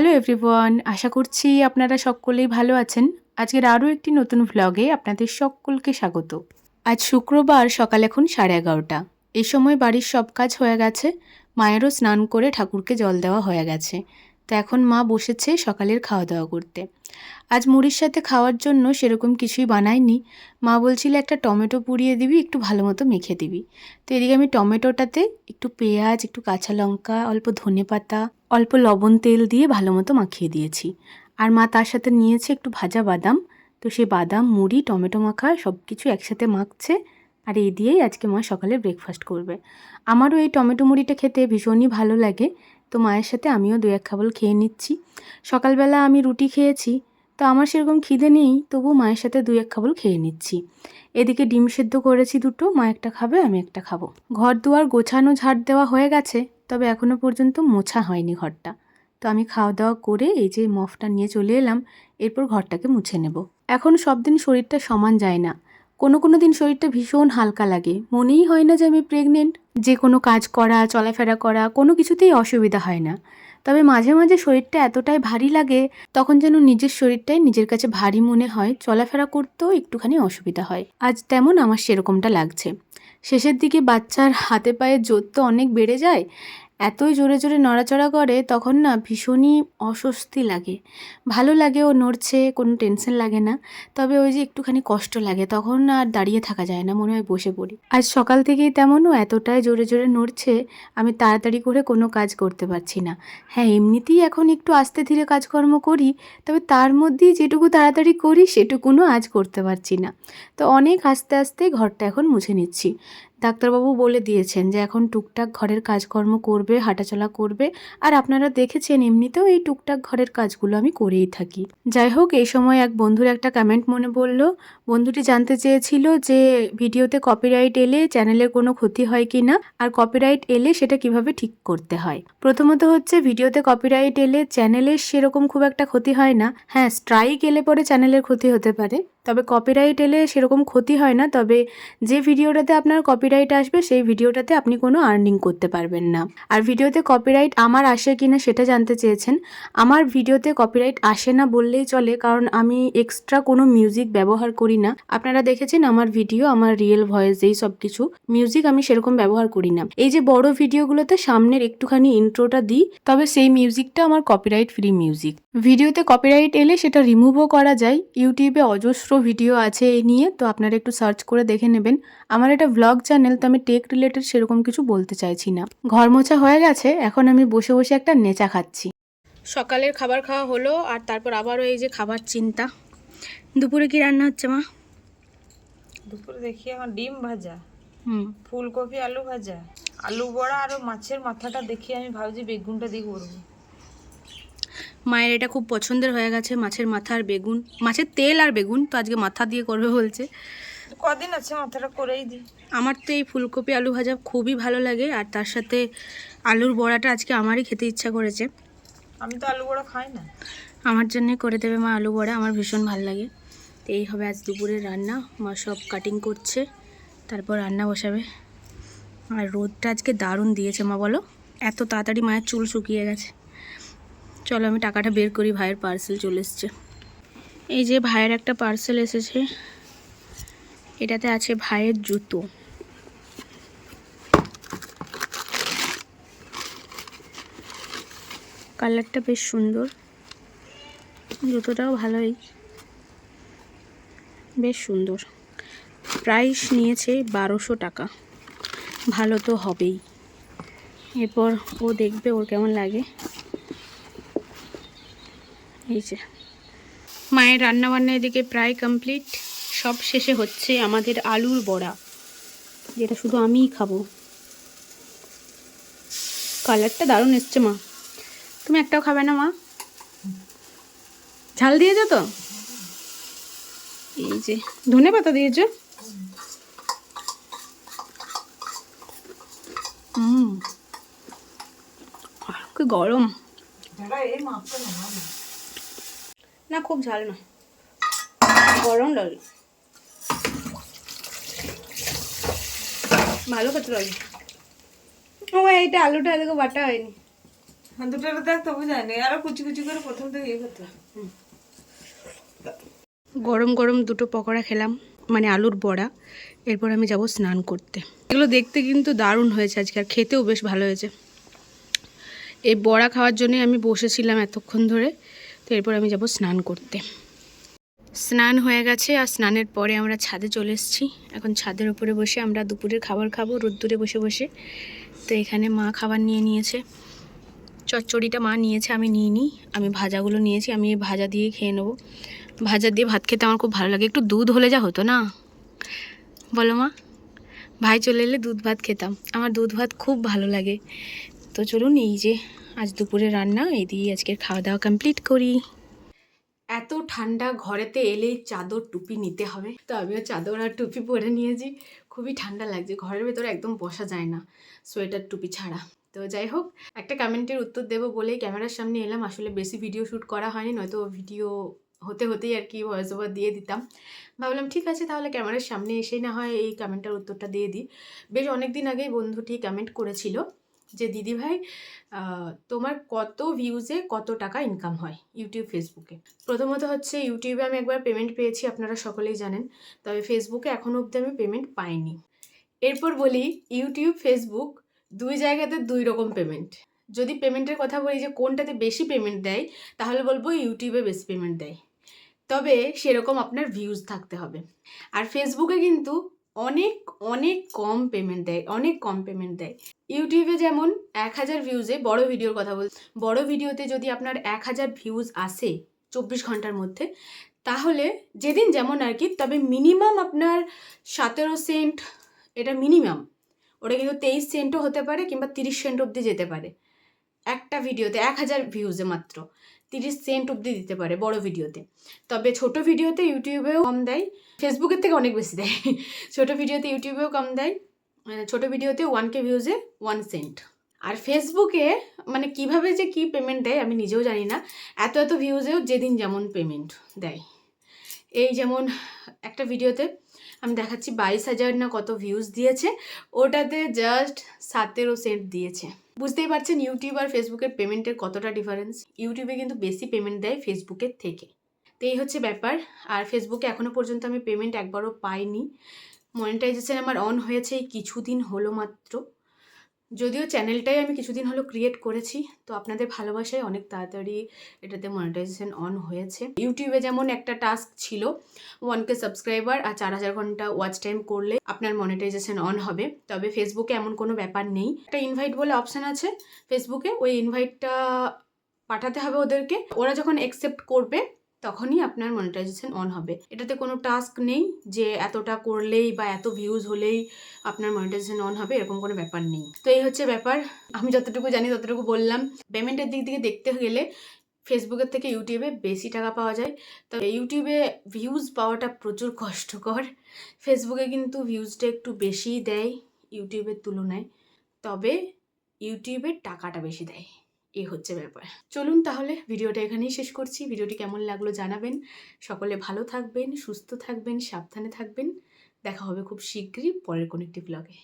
Hello everyone, আশা করছি আপনারা সকলেই ভালো আছেন। আজকের আরও একটি নতুন ভ্লগে আপনাদের সকলকে স্বাগত। আজ শুক্রবার সকাল এখন সাড়ে এগারোটা। এই সময় বাড়ির সব কাজ হয়ে গেছে। মায়েরও স্নান করে ঠাকুরকে জল দেওয়া হয়ে গেছে। তো এখন মা বসেছে সকালের খাওয়া দাওয়া করতে। আজ মুড়ির সাথে খাওয়ার জন্য সেরকম কিছুই বানাইনি মা বলছিল, একটা টমেটো পুড়িয়ে দিবি, একটু ভালো মতো মেখে দিবি। তো এদিকে আমি টমেটোটাতে একটু পেঁয়াজ, একটু কাঁচা লঙ্কা, অল্প ধনে পাতা, অল্প লবণ তেল দিয়ে ভালো মতো মাখিয়ে দিয়েছি। আর মা তার সাথে নিয়েছে একটু ভাজা বাদাম। তো সেই বাদাম, মুড়ি, টমেটো মাখা সব কিছু একসাথে মাখছে। আর এই দিয়েই আজকে মা সকালে ব্রেকফাস্ট করবে। আমারও এই টমেটো মুড়িটা খেতে ভীষণই ভালো লাগে। তো মায়ের সাথে আমিও দু এক খাবল খেয়ে নিচ্ছি। সকালবেলা আমি রুটি খেয়েছি, তো আমার সেরকম খিদে নেই, তবু মায়ের সাথে দু এক খাবল খেয়ে নিচ্ছি। এদিকে ডিম সেদ্ধ করেছি দুটো, মা একটা খাবে, আমি একটা খাব। ঘর দুয়ার গোছানো ঝাড় দেওয়া হয়ে গেছে, তবে এখনও পর্যন্ত মোছা হয়নি ঘরটা। তো আমি খাওয়া দাওয়া করে এই যে মফটা নিয়ে চলে এলাম, এরপর ঘরটাকে মুছে নেব। এখন সব দিন শরীরটা সমান যায় না। কোনো কোনো দিন শরীরটা ভীষণ হালকা লাগে। মনেই হয় না যে আমি প্রেগনেন্ট যে কোনো কাজ করা, চলাফেরা করা, কোনো কিছুতেই অসুবিধা হয় না। তবে মাঝে মাঝে শরীরটা এতটাই ভারী লাগে, তখন যেন নিজের শরীরটাই নিজের কাছে ভারী মনে হয়, চলাফেরা করতেও একটুখানি অসুবিধা হয়। আজ তেমন আমার সেরকমটা লাগছে। শেষের দিকে বাচ্চার হাতে পায়ে জোর তো অনেক বেড়ে যায় এতই জোরে জোরে নড়াচড়া করে তখন না ভীষণই অস্বস্তি লাগে। ভালো লাগে ও নড়ছে, কোনো টেনশন লাগে না। তবে ওই যে একটুখানি কষ্ট লাগে, তখন আর দাঁড়িয়ে থাকা যায় না, মনে হয় বসে পড়ি। আজ সকাল থেকেই তেমনও এতটাই জোরে জোরে নড়ছে, আমি তাড়াতাড়ি করে কোনো কাজ করতে পারছি না। হ্যাঁ এমনিতেই এখন একটু আস্তে ধীরে কাজকর্ম করি, তবে তার মধ্যেই যেটুকু তাড়াতাড়ি করি, সেটুকুনও আজ করতে পারছি না। তো অনেক আস্তে আস্তে ঘরটা এখন মুছে নিচ্ছি। ডাক্তারবাবু বলে দিয়েছেন যে এখন টুকটাক ঘরের কাজকর্ম করবে, হাঁটাচলা করবে। আর আপনারা দেখেছেন এমনিতেও এই টুকটাক ঘরের কাজগুলো আমি করেই থাকি। যাই হোক, এই সময় এক বন্ধুর একটা কমেন্ট মনে পড়ল। বন্ধুটি জানতে চেয়েছিল যে ভিডিওতে কপিরাইট এলে চ্যানেলের কোনো ক্ষতি হয় কি না, আর কপিরাইট এলে সেটা কীভাবে ঠিক করতে হয়। প্রথমত হচ্ছে, ভিডিওতে কপিরাইট এলে চ্যানেলের সেরকম খুব একটা ক্ষতি হয় না। হ্যাঁ স্ট্রাইক এলে পরে চ্যানেলের ক্ষতি হতে পারে। তবে কপিরাইট এলে সেরকম ক্ষতি হয় না। তবে যে ভিডিওটাতে আপনার কপিরাইট আসবে, সেই ভিডিওটাতে আপনি কোনো আর্নিং করতে পারবেন না। আর ভিডিওতে কপিরাইট আমার আসে কি না সেটা জানতে চেয়েছেন। আমার ভিডিওতে কপিরাইট আসে না বললেই চলে, কারণ আমি এক্সট্রা কোনো মিউজিক ব্যবহার করি না। আপনারা দেখেছেন আমার ভিডিও আমার রিয়েল ভয়েস এই সব কিছু। মিউজিক আমি সেরকম ব্যবহার করি না। এই যে বড় ভিডিওগুলোতে সামনের একটুখানি ইন্ট্রোটা দিই, তবে সেই মিউজিকটা আমার কপিরাইট ফ্রি মিউজিক ভিডিওতে কপিরাইট এলে সেটা রিমুভও করা যায়। ইউটিউবে অজস্র ভিডিও আছে এই নিয়ে তো আপনারা একটু সার্চ করে দেখে নেবেন। আমার এটা ব্লগ চ্যানেল তো আমি টেক রিলেটেড সেরকম কিছু বলতে চাইছি না। ঘর মোছা হয়ে গেছে এখন আমি বসে বসে একটা নেচা খাচ্ছি। সকালের খাবার খাওয়া হলো আর তারপর আবারও এই যে খাবার চিন্তা। দুপুরে কি রান্না হচ্ছে মা? দুপুরে দেখি আমার ডিম ভাজা হুম। ফুলকপি আলু ভাজা আলু বড়া আর মাছের মাথাটা দেখি আমি ভাবছি বেগুনটা দিয়ে করব। মায়ের এটা খুব পছন্দের হয়ে গেছে মাছের মাথা আর বেগুন। মাছের তেল আর বেগুন তো আজকে মাথা দিয়ে করবে বলছে। কদিন আছে মাথাটা করেই দিই। আমার তো এই ফুলকপি আলু ভাজা খুবই ভালো লাগে আর তার সাথে আলুর বড়াটা আজকে আমারই খেতে ইচ্ছা করেছে। আমি তো আলু বড়া খাই না। আমার জন্যই করে দেবে মা আলু বড়া আমার ভীষণ ভালো লাগে। তো এই হবে আজ দুপুরের রান্না মা সব কাটিং করছে তারপর রান্না বসাবে। আর রোদটা আজকে দারুণ দিয়েছে মা বলো? এত তাড়াতাড়ি মায়ের চুল শুকিয়ে গেছে। চলো আমি টাকাটা বের করি, ভাইয়ের পার্সেল চলে এসছে। এই যে ভাইয়ের একটা পার্সেল এসেছে, এটাতে আছে ভাইয়ের জুতো। কালারটা বেশ সুন্দর, জুতোটাও ভালোই, বেশ সুন্দর। প্রাইস নিয়েছে বারোশো টাকা, ভালো তো হবেই। এরপর ও দেখবে ওর কেমন লাগে। এই যে। মায়ের রান্নাবান্না এদিকে প্রায় কমপ্লিট সব শেষে হচ্ছে আমাদের আলুর বড়া, যেটা শুধু আমিই খাব। কালারটা দারুণ এসছে মা। তুমি একটাও খাবে না মা? ঝাল দিয়েছ তো? এই যে, ধনে পাতা দিয়েছ? হুম কি গরম। না খুব ঝাল না গরম লাগে ভালো খেতে লাগে ও এইটা আলুটা এদিকে বাটা হয়নি। দুটো দেখ তবু জানি আরও কুচি কুচি করে প্রথম থেকে ইয়ে করতে গরম গরম দুটো পকোড়া খেলাম মানে আলুর বড়া। এরপর আমি যাব স্নান করতে। এগুলো দেখতে কিন্তু দারুণ হয়েছে আজকে আর খেতেও বেশ ভালো হয়েছে। এই বড়া খাওয়ার জন্য আমি বসেছিলাম এতক্ষণ ধরে। তো এরপর আমি যাব স্নান করতে। স্নান হয়ে গেছে আর স্নানের পরে আমরা ছাদে চলে এসেছি। এখন ছাদের উপরে বসে আমরা দুপুরের খাবার খাব, রোদ্দুরে বসে বসে। তো এখানে মা খাবার নিয়ে নিয়েছে। চচ্চড়িটা মা নিয়েছে, আমি নিইনি আমি ভাজাগুলো নিয়েছি, আমি ভাজা দিয়ে খেয়ে নেব। ভাজা দিয়ে ভাত খেতে আমার খুব ভালো লাগে। একটু দুধ হলে যা হতো না? বলো মা। ভাই চলে এলে দুধ ভাত খেতাম। আমার দুধ ভাত খুব ভালো লাগে। তো চলুন এই যে আজ দুপুরে রান্না, এই দিয়ে আজকের খাওয়া দাওয়া কমপ্লিট করি। এত ঠান্ডা ঘরেতে এলেই চাদর টুপি নিতে হবে। তো আমিও চাদর আর টুপি পরে নিয়েছি। খুবই ঠান্ডা লাগছে, ঘরের ভেতরে একদম বসা যায় না সোয়েটার টুপি ছাড়া। তো যাই হোক, একটা কমেন্টের উত্তর দেবো বলেই ক্যামেরার সামনে এলাম। আসলে বেশি ভিডিও শ্যুট করা হয়নি, নয়তো ভিডিও হতে হতেই আর কি ভয়েস ওভার দিয়ে দিতাম। ভাবলাম ঠিক আছে, তাহলে ক্যামেরার সামনে এসেই না হয় এই কমেন্টের উত্তরটা দিয়ে দিই। বেশ অনেক দিন আগেই বন্ধুটি কমেন্ট করেছিল। যে দিদি ভাই তোমার কত ভিউজে কত টাকা ইনকাম হয়? ইউটিউব ফেসবুকে প্রথমত হচ্ছে ইউটিউবে আমি একবার পেমেন্ট পেয়েছি, আপনারা সকলেই জানেন। তবে ফেসবুকে এখনও অবধি আমি পেমেন্ট পাইনি। এরপর বলি ইউটিউব ফেসবুক দুই জায়গাতে দুই রকম পেমেন্ট যদি পেমেন্টের কথা বলি যে, কোনটাতে বেশি পেমেন্ট দেয়, তাহলে বলব ইউটিউবে বেশি পেমেন্ট দেয়। তবে সেরকম আপনার ভিউজ থাকতে হবে। আর ফেসবুকে কিন্তু অনেক অনেক কম পেমেন্ট দেয়, অনেক কম পেমেন্ট দেয়। ইউটিউবে যেমন এক হাজার ভিউজে বড় ভিডিওর কথা বল, বড় ভিডিওতে যদি আপনার এক হাজার ভিউজ আসে চব্বিশ ঘণ্টার মধ্যে, তাহলে যেদিন যেমন আর কি, তবে মিনিমাম আপনার সতেরো সেন্ট এটা মিনিমাম ওটা কিন্তু তেইশ সেন্টও হতে পারে কিংবা তিরিশ সেন্ট অবধি যেতে পারে। একটা ভিডিওতে এক হাজার ভিউজে মাত্র। তিরিশ সেন্ট অব্দি দিতে পারে বড় ভিডিওতে। তবে ছোট ভিডিওতে ইউটিউবেও কম দেয়, ফেসবুকের থেকে অনেক বেশি দেয়। ছোট ভিডিওতে ইউটিউবেও কম দেয় ছোট ভিডিওতে ওয়ান কে ভিউজে ওয়ান সেন্ট আর ফেসবুকে মানে কীভাবে যে কি পেমেন্ট দেয় আমি নিজেও জানি না। এত এত ভিউজেও যেদিন যেমন পেমেন্ট দেয়। এই যেমন একটা ভিডিওতে আমি দেখাচ্ছি বাইশ হাজার না কত ভিউজ দিয়েছে। ওটাতে জাস্ট সাতেরো সেন্ট দিয়েছে। বুঝতেই পারছেন ইউটিউব আর ফেসবুকের পেমেন্টের কতটা ডিফারেন্স ইউটিউবে কিন্তু বেশি পেমেন্ট দেয় ফেসবুকের থেকে। তো এই হচ্ছে ব্যাপার। আর ফেসবুকে এখনও পর্যন্ত আমি পেমেন্ট একবারও পাইনি। মনিটাইজেশন আমার অন হয়েছে, কিছুদিন হলো মাত্র। যদিও চ্যানেলটাই আমি কিছুদিন হলো ক্রিয়েট করেছি, তো আপনাদের ভালোবাসায় অনেক তাড়াতাড়ি এটাতে মনিটাইজেশন অন হয়েছে। ইউটিউবে যেমন একটা টাস্ক ছিল ওয়ান কে সাবস্ক্রাইবার আর চার হাজার ঘণ্টা ওয়াচ টাইম করলে আপনার মনিটাইজেশন অন হবে। তবে ফেসবুকে এমন কোনো ব্যাপার নেই। একটা ইনভাইট বলে অপশান আছে ফেসবুকে ওই ইনভাইটটা পাঠাতে হবে ওদেরকে। ওরা যখন অ্যাকসেপ্ট করবে তখনই আপনার মনিটাইজেশন অন হবে। এটাতে কোনো টাস্ক নেই যে এতটা করলেই বা এত ভিউজ হলেই আপনার মনিটাইজেশন অন হবে, এরকম কোনো ব্যাপার নেই। তো এই হচ্ছে ব্যাপার। আমি যতটুকু জানি, ততটুকু বললাম। পেমেন্টের দিক থেকে দেখতে গেলে ফেসবুকের থেকে ইউটিউবে বেশি টাকা পাওয়া যায়। তো ইউটিউবে ভিউজ পাওয়াটা প্রচুর কষ্টকর। ফেসবুকে কিন্তু ভিউজটা একটু বেশিই দেয় ইউটিউবের তুলনায়। তবে ইউটিউবের টাকাটা বেশি দেয়। এই হচ্ছে ব্যাপার। চলুন তাহলে ভিডিওটা এখানেই শেষ করছি। ভিডিওটি কেমন লাগল জানাবেন। সকলে ভালো থাকবেন, সুস্থ থাকবেন, সাবধানে থাকবেন। দেখা হবে খুব শীঘ্রই পরের কোনো একটি ব্লগে